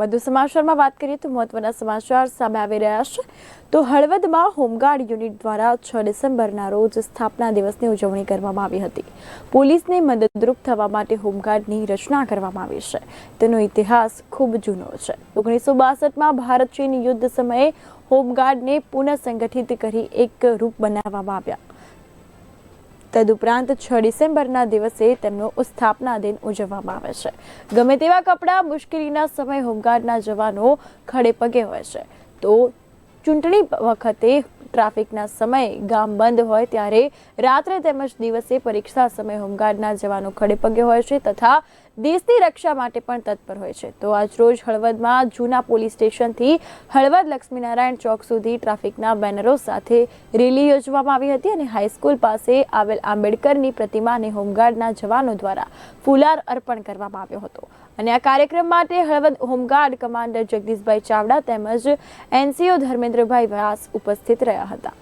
વધુ સમાચારમાં વાત કરીએ તો મહત્વના સમાચાર સામે આવી રહ્યા છે. તો હળવદમાં હોમગાર્ડ યુનિટ દ્વારા છ ડિસેમ્બરના રોજ સ્થાપના દિવસની ઉજવણી કરવામાં આવી હતી. પોલીસને મદદરૂપ થવા માટે હોમગાર્ડની રચના કરવામાં આવી છે. તેનો ઇતિહાસ ખૂબ જૂનો છે. ઓગણીસો બાસઠમાં ભારત ચીન યુદ્ધ સમયે હોમગાર્ડને પુનઃ સંગઠિત કરી એક રૂપ બનાવવામાં આવ્યા. તદુપરાંત છ ડિસેમ્બરના દિવસે તેમનો સ્થાપના દિન ઉજવવામાં આવે છે. ગમે તેવા કપડાં, મુશ્કેલીના સમય હોમગાર્ડના જવાનો ખડે પગે હોય છે. તો ચૂંટણી વખતે ટ્રાફિકના સમયે ગામ બંધ હોય ત્યારે રાત્રે તેમજ દિવસે પરીક્ષા સમયે હોમગાર્ડના જવાનો ખડે પગે હોય છે તથા દેશની રક્ષા માટે પણ તત્પર હોય છે. તો આજરોજ હળવદમાં જૂના પોલીસ સ્ટેશનથી હળવદ લક્ષ્મીનારાયણ ચોક સુધી ટ્રાફિકના બેનરો સાથે રેલી યોજવામાં આવી હતી અને હાઈસ્કૂલ પાસે આવેલ આંબેડકરની પ્રતિમાને હોમગાર્ડના જવાનો દ્વારા ફુલાર અર્પણ કરવામાં આવ્યો હતો. અને આ કાર્યક્રમ માટે Halvad home guard commander Jagdishbhai Chavda તેમજ એનસીઓ ધર્મેન્દ્રભાઈ વ્યાસ ઉપસ્થિત રહ્યા હતા.